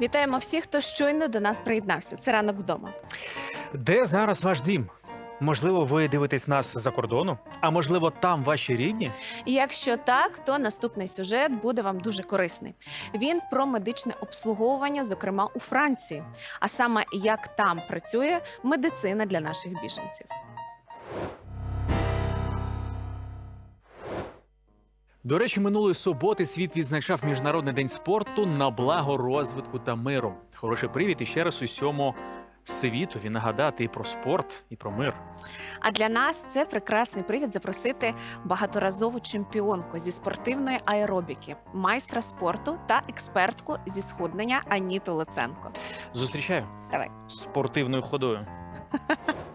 Вітаємо всіх, хто щойно до нас приєднався. Це ранок вдома. Де зараз ваш дім? Можливо, ви дивитесь нас за кордону, а можливо, там ваші рідні? І якщо так, то наступний сюжет буде вам дуже корисний. Він про медичне обслуговування, зокрема у Франції, а саме як там працює медицина для наших біженців. До речі, минулої суботи світ відзначав міжнародний день спорту на благо розвитку та миру. Хороший привід і ще раз усьому світові нагадати і про спорт, і про мир. А для нас це прекрасний привід запросити багаторазову чемпіонку зі спортивної аеробіки, майстра спорту та експертку зі схуднення Аніту Луценко. Зустрічаю Давай. спортивною ходою.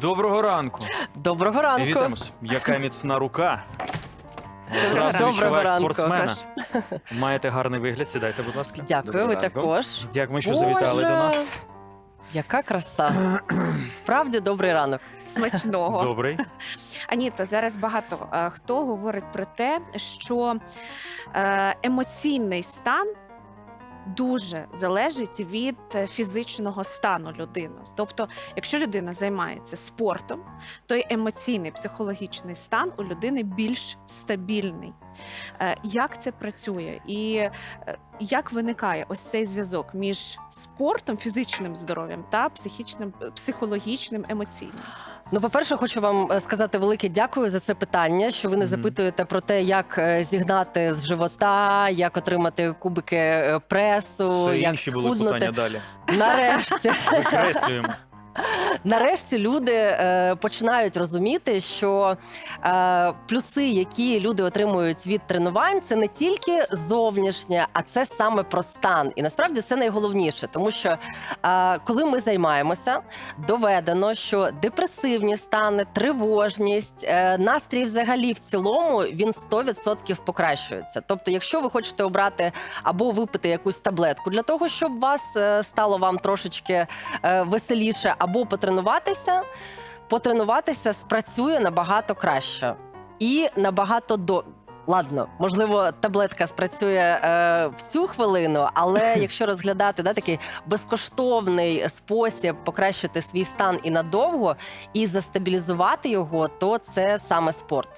Доброго ранку. Доброго ранку. Вітаємось. Яка міцна рука. Доброго відчуваєш Доброго ранку. спортсмена. Маєте гарний вигляд. Сідайте, будь ласка. Дякую, Доброго ви ранку. також. Дякуємо, що завітали до нас. Яка краса. Справді добрий ранок. Смачного. Добрий. Аніто, зараз багато е, хто говорить про те, що е, емоційний стан дуже залежить від е, фізичного стану людини. Тобто, якщо людина займається спортом, то й емоційний психологічний стан у людини більш стабільний. Е, Як це працює? І е, як виникає ось цей зв'язок між спортом, фізичним здоров'ям та психічним, психологічним, емоційним? Ну, по-перше, хочу вам е, сказати велике дякую за це питання, що ви не запитуєте про те, як е, зігнати з живота, як отримати кубики е, пресу, Все як інші були схуднути. питання далі. Нарешті. Викреслюємо. Нарешті люди е, починають розуміти, що е, плюси, які люди отримують від тренувань, це не тільки зовнішнє, а це саме про стан. І насправді це найголовніше, тому що е, коли ми займаємося, доведено, що депресивні стани, тривожність, настрій взагалі в цілому він 100% покращується. Тобто, якщо ви хочете обрати або випити якусь таблетку для того, щоб вас стало вам трошечки веселіше, або потренуватися, потренуватися потренуватися спрацює набагато краще і набагато до. Ладно, можливо, таблетка спрацює е, в цю хвилину, але якщо розглядати да, такий безкоштовний спосіб покращити свій стан і надовго, і застабілізувати його, то це саме спорт.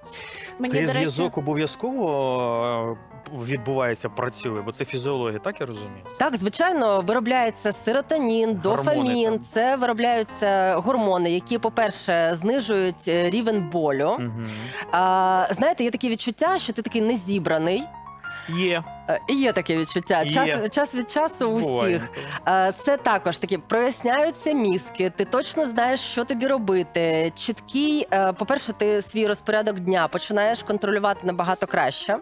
Мені, Цей до речі, зв'язок обов'язково відбувається, працює, бо це фізіологія, так я розумію? Так, звичайно, виробляється серотонін, дофамін. Гормони. Це виробляються гормони, які, по-перше, знижують е, рівень болю. Угу. А, знаєте, є таке відчуття, що ти такий незібраний. Є. Е, І є таке відчуття. Є. Час, час від часу у Буває всіх. Е, Це також такі проясняються мізки. Ти точно знаєш, що тобі робити. Чіткий, е, по-перше, ти свій розпорядок дня починаєш контролювати набагато краще.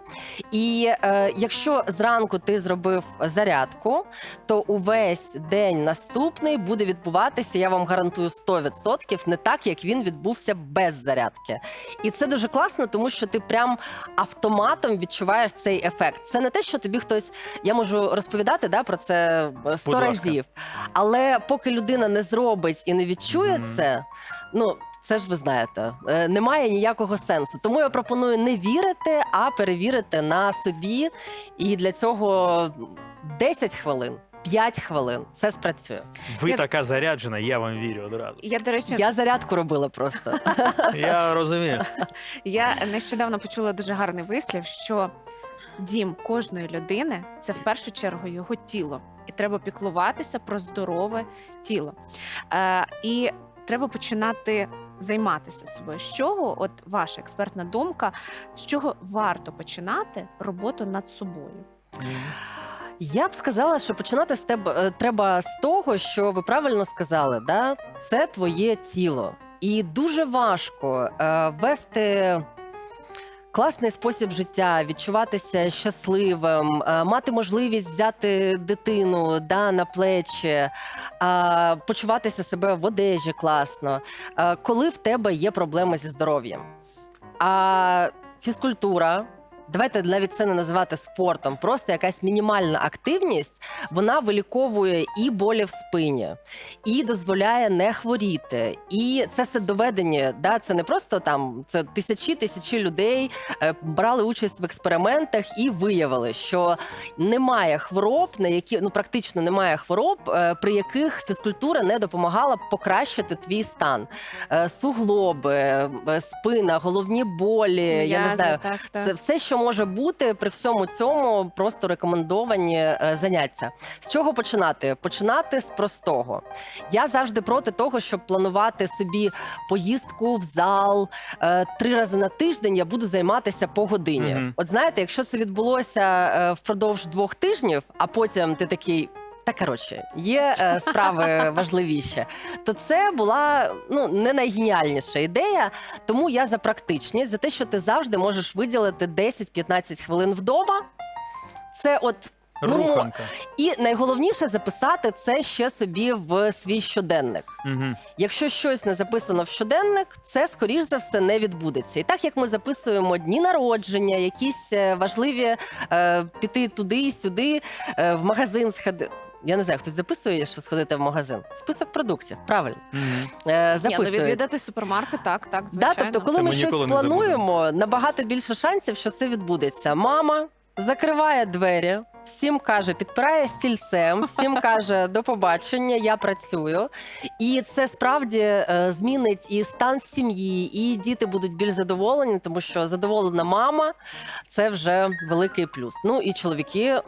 І е, якщо зранку ти зробив зарядку, то увесь день наступний буде відбуватися, я вам гарантую 100%, не так, як він відбувся без зарядки. І це дуже класно, тому що ти прям автоматом відчуваєш цей ефект. Це не те, що тобі хтось. Я можу розповідати да, про це е, сто разів. Але поки людина не зробить і не відчує Мгм. це, ну. Це ж ви знаєте, е, немає ніякого сенсу. Тому я пропоную не вірити, а перевірити на собі. І для цього 10 хвилин, 5 хвилин це спрацює. Ви Я- така заряджена, я вам вірю одразу. я, до речі, Я зарядку робила просто. Я розумію. Я нещодавно почула дуже гарний вислів, що дім кожної людини це в першу чергу його тіло, і треба піклуватися про здорове тіло. Е, і треба починати займатися собою. З чого, от ваша експертна думка, з чого варто починати роботу над собою? Я б сказала, що починати з тебе треба з того, що ви правильно сказали, да? це твоє тіло. І дуже важко е, вести класний спосіб життя, відчуватися щасливим, е, мати можливість взяти дитину да, на плечі, е, почуватися себе в одежі класно, е, коли в тебе є проблеми зі здоров'ям. А фізкультура Давайте навіть це не називати спортом, просто якась мінімальна активність, вона виліковує і болі в спині, і дозволяє не хворіти. І це все доведені. Да? Це не просто там це тисячі тисячі людей е, брали участь в експериментах і виявили, що немає хвороб, на які ну практично немає хвороб, е, при яких фізкультура не допомагала покращити твій стан. Е, Суглоби, спина, головні болі. Я не знаю. Так, так. Це все, що може бути при всьому цьому, просто рекомендовані е, заняття. З чого починати? Починати з простого. Я завжди проти того, щоб планувати собі поїздку в зал е, три рази на тиждень. Я буду займатися по годині. Мгм. От знаєте, якщо це відбулося е, впродовж двох тижнів, а потім ти такий. Та коротше, є е, справи важливіші. То це була ну не найгеніальніша ідея. Тому я за практичність, за те, що ти завжди можеш виділити 10-15 хвилин вдома. Це от Ну, Руханка. і найголовніше записати це ще собі в свій щоденник. Угу. Якщо щось не записано в щоденник, це скоріш за все не відбудеться. І так як ми записуємо дні народження, якісь е, важливі е, піти туди і сюди, е, в магазин сходити. Я не знаю, хтось записує, що сходити в магазин. Список продуктів, правильно. Е, Ні, ну відвідати супермаркет, так, так, Да, звичайно. тобто, коли Це ми ми щось ніколи не плануємо, набагато більше шансів, що це відбудеться. Мама закриває двері, всім каже, підпирає стільцем, всім каже до побачення, я працюю. І це справді е, змінить і стан в сім'ї, і діти будуть більш задоволені, тому що задоволена мама це вже великий плюс. Ну і чоловіки.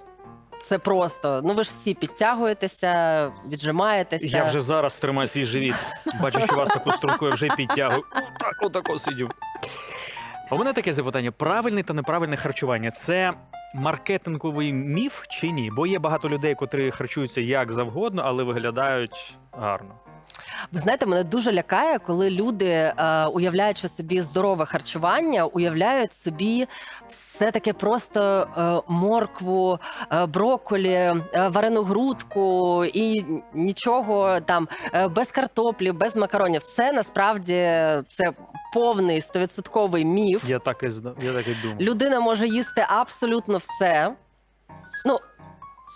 Це просто. Ну ви ж всі підтягуєтеся, віджимаєтеся. Я вже зараз тримаю свій живіт. Бачу, що вас таку струнку я вже підтягую. Отак, отако сидю. А у мене таке запитання: правильне та неправильне харчування це маркетинговий міф чи ні? Бо є багато людей, котрі харчуються як завгодно, але виглядають гарно. Ви знаєте, мене дуже лякає, коли люди, е, уявляючи собі здорове харчування, уявляють собі все таке просто е, моркву, е, брокколі, варену грудку і нічого там без картоплі, без макаронів. Це насправді це повний стовідсотковий міф. Я так і я так і думаю. Людина може їсти абсолютно все. Ну,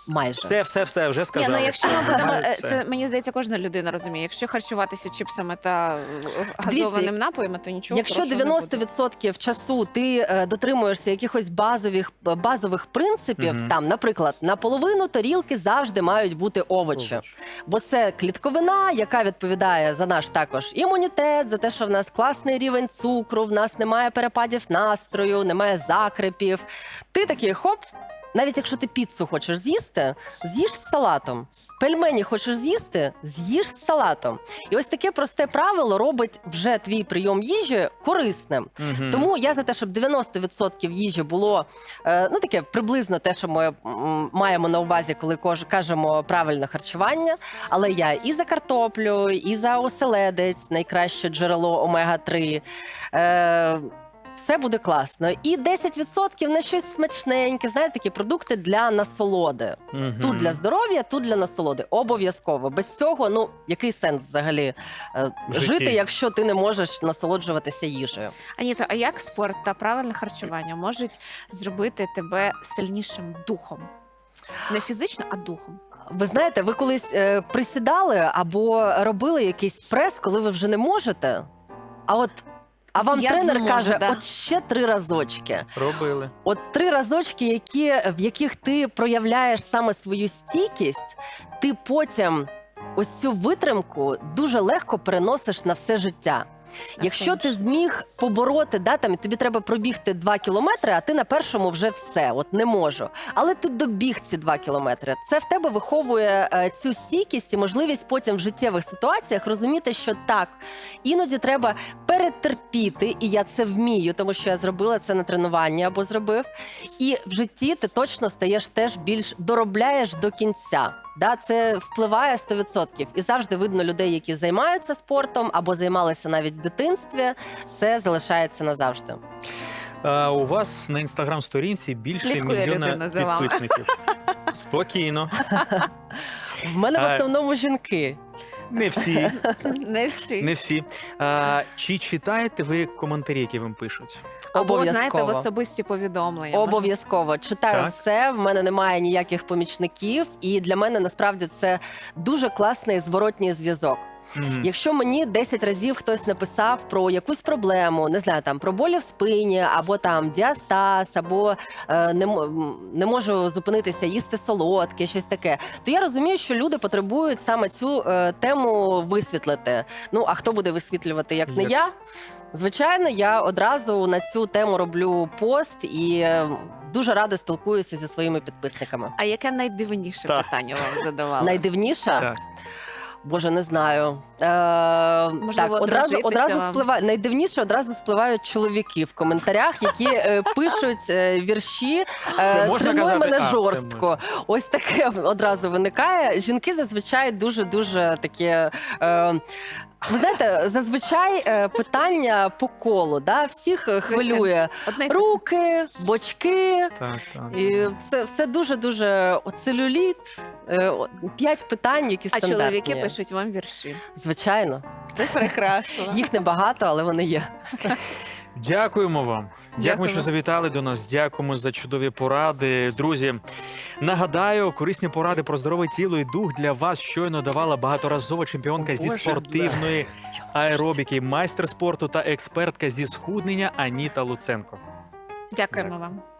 майже. Все, все, все, вже Ні, сказали. ну якщо ми будемо, е, Все. це мені здається, кожна людина розуміє. Якщо харчуватися чіпсами та е, газованим напоями, то нічого Якщо хорошого не буде. 90% часу ти е, дотримуєшся якихось базових базових принципів, Мгм. там, наприклад, на половину тарілки завжди мають бути овочі, Овоч. бо це клітковина, яка відповідає за наш також імунітет, за те, що в нас класний рівень цукру, в нас немає перепадів настрою, немає закрепів. Ти такий хоп. Навіть якщо ти піцу хочеш з'їсти, з'їж з салатом. Пельмені хочеш з'їсти, з'їж з салатом. І ось таке просте правило робить вже твій прийом їжі корисним. Мгм. Тому я за те, щоб 90% їжі було е, ну таке приблизно те, що ми м, маємо на увазі, коли кож- кажемо правильне харчування. Але я і за картоплю, і за оселедець, найкраще джерело омега 3 Е, все буде класно. І 10% на щось смачненьке, знаєте, такі продукти для насолоди. Мгм. Тут для здоров'я, тут для насолоди. Обов'язково. Без цього, ну який сенс взагалі е, житті. жити, якщо ти не можеш насолоджуватися їжею? Аніто, а як спорт та правильне харчування можуть зробити тебе сильнішим духом? Не фізично, а духом. Ви знаєте, ви колись е, присідали або робили якийсь прес, коли ви вже не можете. А от а вам Я тренер зможу, каже, да. от ще три разочки. Робили. От три разочки, які, в яких ти проявляєш саме свою стійкість, ти потім ось цю витримку дуже легко переносиш на все життя. Якщо ти зміг побороти, да, там і тобі треба пробігти 2 кілометри, а ти на першому вже все, от не можу. Але ти добіг ці 2 кілометри. Це в тебе виховує е, цю стійкість і можливість потім в життєвих ситуаціях розуміти, що так, іноді треба перетерпіти, і я це вмію, тому що я зробила це на тренуванні або зробив. І в житті ти точно стаєш теж більш доробляєш до кінця. Да, це впливає 100%. І завжди видно людей, які займаються спортом або займалися навіть в дитинстві. Це залишається назавжди. А, у вас на інстаграм-сторінці більше Слідкує мільйона людина за вами. підписників. Спокійно. В мене в А- основному жінки. Не всі. Не всі. Не всі. А, чи читаєте ви коментарі, які вам пишуть? Або знаєте, в Обов'язково. особисті повідомлення. Обов'язково читаю Так. все. В мене немає ніяких помічників, і для мене насправді це дуже класний зворотній зв'язок. Мгм. Якщо мені 10 разів хтось написав про якусь проблему, не знаю, там про болі в спині, або там діастаз, або е, не, не можу зупинитися, їсти солодке, щось таке, то я розумію, що люди потребують саме цю е, тему висвітлити. Ну а хто буде висвітлювати, як не я? Звичайно, я одразу на цю тему роблю пост і е, дуже рада спілкуюся зі своїми підписниками. А яке найдивніше Так. питання вам задавали? Найдивніше. Так. Боже, не знаю. Е, так, одразу, одразу вам? спливає. Найдивніше одразу спливають чоловіки в коментарях, які е, пишуть е, вірші. Е, можна Тренуй мене А, жорстко. Ось таке одразу виникає. Жінки зазвичай дуже дуже такі. Е, ви знаєте, зазвичай е, питання по колу, да? всіх е, хвилює Одне й те руки, бочки, Так, так. і все, все дуже дуже целюліт. Е, о, П'ять питань, які А стандартні. чоловіки пишуть вам вірші. Звичайно, Це прекрасно. їх небагато, але вони є. Дякуємо вам. Дякуємо, Дякую. що завітали до нас. Дякуємо за чудові поради. Друзі, нагадаю, корисні поради про здорове тіло і дух для вас щойно давала багаторазова чемпіонка зі Боже, спортивної аеробіки, майстер спорту та експертка зі схуднення Аніта Луценко. Дякуємо вам.